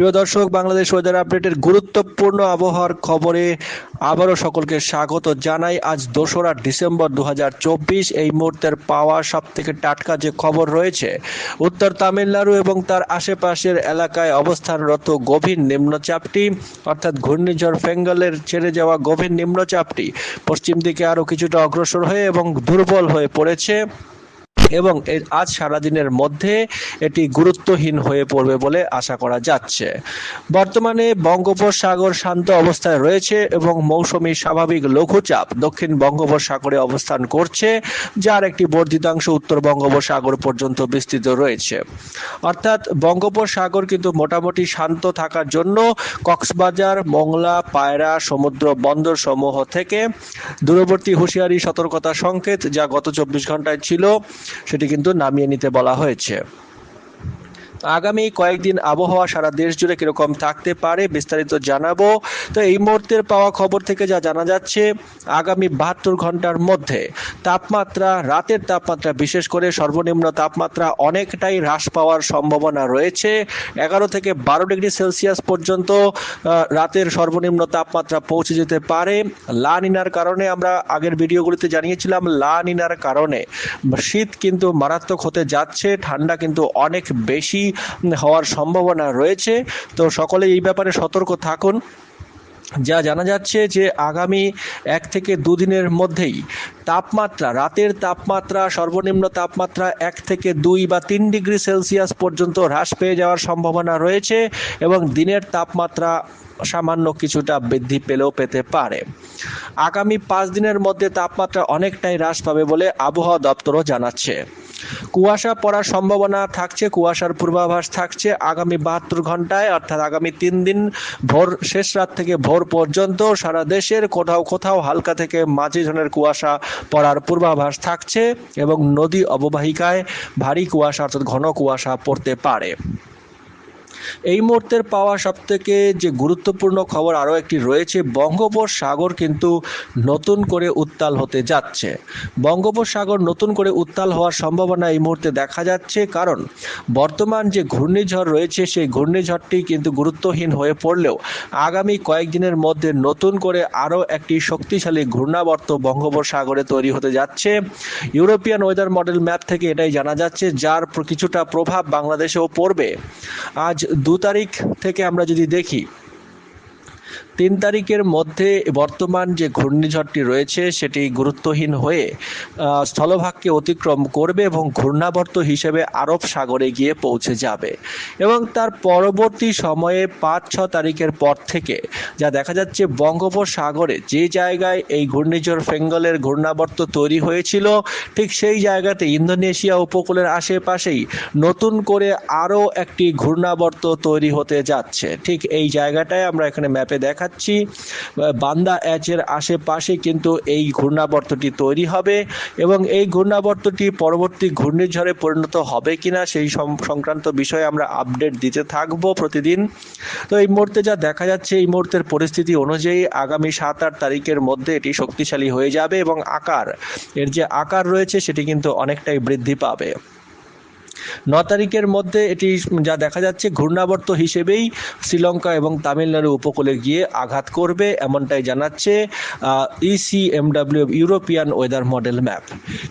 প্রিয় দর্শক, বাংলাদেশ ওয়েদার আপডেটের গুরুত্বপূর্ণ আবহাওয়ার খবরে আবারও সকলকে স্বাগত জানাই। আজ দোসরা ডিসেম্বর দু হাজার চব্বিশ, এই মুহূর্তের পাওয়া সব থেকে টাটকা যে খবর রয়েছে, উত্তর তামিলনাড়ু এবং তার আশেপাশের এলাকায় অবস্থানরত গভীর নিম্নচাপটি, অর্থাৎ ঘূর্ণিঝড় ফেঙ্গলের ছেড়ে যাওয়া গভীর নিম্নচাপটি, পশ্চিম দিকে আরও কিছুটা অগ্রসর হয়ে এবং দুর্বল হয়ে পড়েছে। এবং আজ সারাদিনের মধ্যে এটি গুরুত্বহীন হয়ে পড়বে বলে আশা করা যাচ্ছে। বর্তমানে বঙ্গোপসাগর শান্ত অবস্থায় রয়েছে এবং মৌসুমী স্বাভাবিক লঘুচাপ দক্ষিণ বঙ্গোপসাগরে অবস্থান করছে, যার একটি বর্ধিতাংশ উত্তর বঙ্গোপসাগর পর্যন্ত বিস্তৃত রয়েছে। অর্থাৎ বঙ্গোপসাগর কিন্তু মোটামুটি শান্ত থাকার জন্য কক্সবাজার, মংলা, পায়রা, সমুদ্র বন্দর সমূহ থেকে দূরবর্তী হুঁশিয়ারি সতর্কতা সংকেত যা গত চব্বিশ ঘন্টায় ছিল সেটি কিন্তু নামিয়ে নিতে বলা হয়েছে। আগামী কয়েকদিন আবহাওয়া সারা দেশ জুড়ে কীরকম থাকতে পারে, বিস্তারিত জানাব। তো এই মুহূর্তের পাওয়া খবর থেকে যা জানা যাচ্ছে, আগামী বাহাত্তর ঘণ্টার মধ্যে তাপমাত্রা, রাতের তাপমাত্রা বিশেষ করে সর্বনিম্ন তাপমাত্রা অনেকটাই হ্রাস পাওয়ার সম্ভাবনা রয়েছে। এগারো থেকে বারো ডিগ্রি সেলসিয়াস পর্যন্ত রাতের সর্বনিম্ন তাপমাত্রা পৌঁছে যেতে পারে। লা নিনার কারণে আমরা আগের ভিডিওগুলিতে জানিয়েছিলাম, লা নিনার কারণে শীত কিন্তু মারাত্মক হতে যাচ্ছে, ঠান্ডা কিন্তু অনেক বেশি। হওয়ার সম্ভাবনা রয়েছে। তো সকলে এই ব্যাপারে সতর্ক থাকুন। যা জানা যাচ্ছে যে আগামী এক থেকে দুদিনের মধ্যেই তাপমাত্রা, রাতের তাপমাত্রা, সর্বনিম্ন তাপমাত্রা এক থেকে দুই বা তিন ডিগ্রি সেলসিয়াস পর্যন্ত হ্রাস পেয়ে যাওয়ার সম্ভাবনা রয়েছে এবং দিনের তাপমাত্রা সামান্য কিছুটা বৃদ্ধি পেলেও পেতে পারে। আগামী পাঁচ দিনের মধ্যে তাপমাত্রা অনেকটাই হ্রাস পাবে বলে আবহাওয়া দপ্তরও জানাচ্ছে। কুয়াশা পড়ার সম্ভাবনা থাকছে, কুয়াশার পূর্বাভাস থাকছে আগামী বাহাত্তর ঘন্টায়, অর্থাৎ আগামী তিন দিন ভোর, শেষ রাত থেকে ভোর পর্যন্ত সারা দেশের কোথাও কোথাও হালকা থেকে মাঝি ধরনের কুয়াশা পড়ার পূর্বাভাস থাকছে এবং নদী অববাহিকায় ভারী কুয়াশা অর্থাৎ ঘন কুয়াশা পড়তে পারে। এই মুহূর্তের পাওয়া সবথেকে যে গুরুত্বপূর্ণ খবর আরও একটি রয়েছে, বঙ্গোপসাগর কিন্তু নতুন করে উত্তাল হতে যাচ্ছে। বঙ্গোপসাগর নতুন করে উত্তাল হওয়ার সম্ভাবনা এই মুহূর্তে দেখা যাচ্ছে, কারণ বর্তমান যে ঘূর্ণিঝড় রয়েছে, সেই ঘূর্ণিঝড়টি কিন্তু গুরুত্বহীন হয়ে পড়লেও আগামী কয়েকদিনের মধ্যে নতুন করে আরও একটি শক্তিশালী ঘূর্ণাবর্ত বঙ্গোপসাগরে তৈরি হতে যাচ্ছে। ইউরোপিয়ান ওয়েদার মডেল ম্যাপ থেকে এটাই জানা যাচ্ছে, যার কিছুটা প্রভাব বাংলাদেশেও পড়বে। আজ দু তারিখ থেকে আমরা যদি দেখি তিন তারিখের মধ্যে বর্তমান যে ঘূর্ণিঝড়টি রয়েছে, সেটি গুরুত্বহীন হয়ে স্থলভাগকে অতিক্রম করবে এবং ঘূর্ণাবর্ত হিসেবে আরব সাগরে গিয়ে পৌঁছে যাবে। এবং তার পরবর্তী সময়ে পাঁচ, ছ তারিখের পর থেকে যা দেখা যাচ্ছে, বঙ্গোপসাগরে যে জায়গায় এই ঘূর্ণিঝড় ফেঙ্গলের ঘূর্ণাবর্ত তৈরি হয়েছিল, ঠিক সেই জায়গাতে ইন্দোনেশিয়া উপকূলের আশেপাশেই নতুন করে আরও একটি ঘূর্ণাবর্ত তৈরি হতে যাচ্ছে। ঠিক এই জায়গাটায় আমরা এখানে ম্যাপে দেখাচ্ছি। বান্দা অ্যাচের আশেপাশে কিন্তু এই ঘূর্ণাবর্তটি তৈরি হবে এবং এই ঘূর্ণাবর্তটি পরবর্তী ঘূর্ণিঝড়ে পরিণত হবে কিনা সেই সংক্রান্ত বিষয়ে আমরা আপডেট দিতে থাকব প্রতিদিন। তো এই মুহূর্তে যা দেখা যাচ্ছে, এই মুহূর্তের পরিস্থিতি অনুযায়ী আগামী সাত আট তারিখের মধ্যে এটি শক্তিশালী হয়ে যাবে এবং আকার, এর যে আকার রয়েছে সেটি কিন্তু অনেকটাই বৃদ্ধি পাবে। ন তারিখের মধ্যে এটি যা দেখা যাচ্ছে, ঘূর্ণাবর্ত হিসেবেই শ্রীলঙ্কা এবং তামিলনাড়ু উপকূলে গিয়ে আঘাত করবে এমনটাই জানাচ্ছে ECMW European weather model map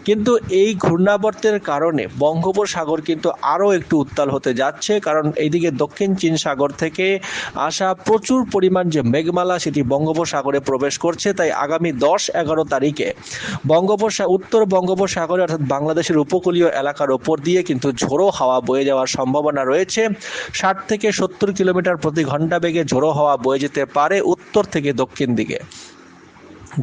কিন্তু এই ঘূর্ণাবর্তের কারণে বঙ্গোপসাগর কিন্তু আরও একটু উত্তাল হতে যাচ্ছে, কারণ এইদিকে দক্ষিণ চীন সাগর থেকে আসা প্রচুর পরিমাণ যে মেঘমালা সেটি বঙ্গোপসাগরে প্রবেশ করছে, তাই আগামী দশ এগারো তারিখে বঙ্গোপসা, উত্তর বঙ্গোপসাগরে অর্থাৎ বাংলাদেশের উপকূলীয় এলাকার ওপর দিয়ে কিন্তু ঝোড়ো হাওয়া বয়ে যাওয়ার সম্ভাবনা রয়েছে। ষাট থেকে সত্তর কিলোমিটার প্রতি ঘণ্টা বেগে ঝোড়ো হাওয়া বয়ে যেতে পারে উত্তর থেকে দক্ষিণ দিকে।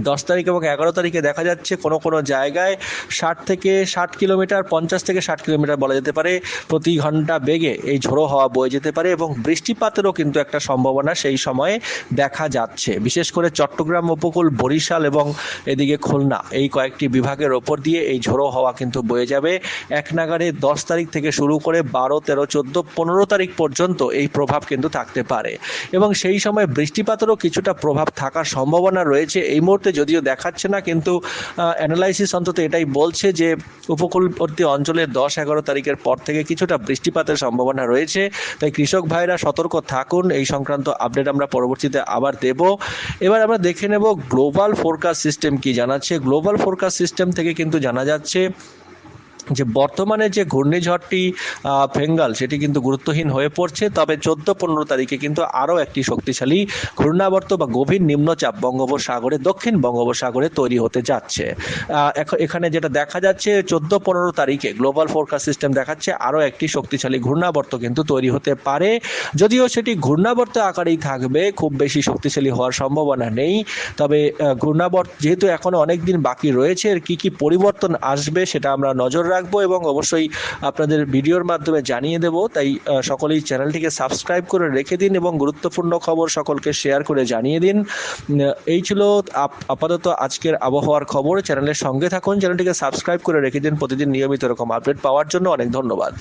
দশ তারিখ এবং এগারো তারিখে দেখা যাচ্ছে কোনো কোনো জায়গায় ষাট থেকে ষাট কিলোমিটার, পঞ্চাশ থেকে ষাট কিলোমিটার বলা যেতে পারে। প্রতি ঘণ্টা বেগে এই ঝোড়ো হাওয়া বয়ে যেতে পারে এবং বৃষ্টিপাতেরও কিন্তু একটা সম্ভাবনা সেই সময়ে দেখা যাচ্ছে। বিশেষ করে চট্টগ্রাম উপকূল, বরিশাল এবং এদিকে খুলনা এই কয়েকটি বিভাগের ওপর দিয়ে এই ঝোড়ো হাওয়া কিন্তু বয়ে যাবে। এক নাগারে দশ তারিখ থেকে শুরু করে বারো, তেরো, চোদ্দ, পনেরো তারিখ পর্যন্ত এই প্রভাব কিন্তু থাকতে পারে। এবং সেই সময় বৃষ্টিপাতেরও কিছুটা প্রভাব থাকার সম্ভাবনা রয়েছে। এই মুহূর্তে মুহূর্তে যদিও দেখাচ্ছে না, কিন্তু অ্যানালাইসিস অন্তত এটাই বলছে যে উপকূলবর্তী অঞ্চলের দশ এগারো তারিখের পর থেকে কিছুটা বৃষ্টিপাতের সম্ভাবনা রয়েছে। তাই কৃষক ভাইরা সতর্ক থাকুন, এই সংক্রান্ত আপডেট আমরা পরবর্তীতে আবার দেব। এবার আমরা দেখে নেব গ্লোবাল ফোরকাস্ট সিস্টেম কি জানাচ্ছে। গ্লোবাল ফোরকাস্ট সিস্টেম থেকে কিন্তু জানা যাচ্ছে যে বর্তমানে যে ঘূর্ণিঝড়টি ফেঙ্গাল, সেটি কিন্তু গুরুত্বহীন হয়ে পড়ছে। তবে চোদ্দ পনেরো তারিখে কিন্তু আরও একটি শক্তিশালী ঘূর্ণাবর্ত বা গভীর নিম্নচাপ বঙ্গোপসাগরে, দক্ষিণ বঙ্গোপসাগরে তৈরি হতে যাচ্ছে। এখানে যেটা দেখা যাচ্ছে চোদ্দ পনেরো তারিখে গ্লোবাল ফোরকাস্ট সিস্টেম দেখাচ্ছে আরও একটি শক্তিশালী ঘূর্ণাবর্ত কিন্তু তৈরি হতে পারে। যদিও সেটি ঘূর্ণাবর্ত আকারেই থাকবে, খুব বেশি শক্তিশালী হওয়ার সম্ভাবনা নেই। তবে ঘূর্ণাবর্ত, যেহেতু এখনও অনেক দিন বাকি রয়েছে, এর কি কি পরিবর্তন আসবে সেটা আমরা নজর রাখব এবং অবশ্যই আপনাদের ভিডিওর মাধ্যমে জানিয়ে দেব। তাই সকলেই চ্যানেলটিকে সাবস্ক্রাইব করে রেখে দিন এবং গুরুত্বপূর্ণ খবর সকলকে শেয়ার করে জানিয়ে দিন। এই ছিল আপ- আপাতত আজকের আবহাওয়ার খবর। চ্যানেলের সঙ্গে থাকুন, চ্যানেলটিকে সাবস্ক্রাইব করে রেখে দিন। প্রতিদিন নিয়মিত এরকম আপডেট পাওয়ার জন্য অনেক ধন্যবাদ।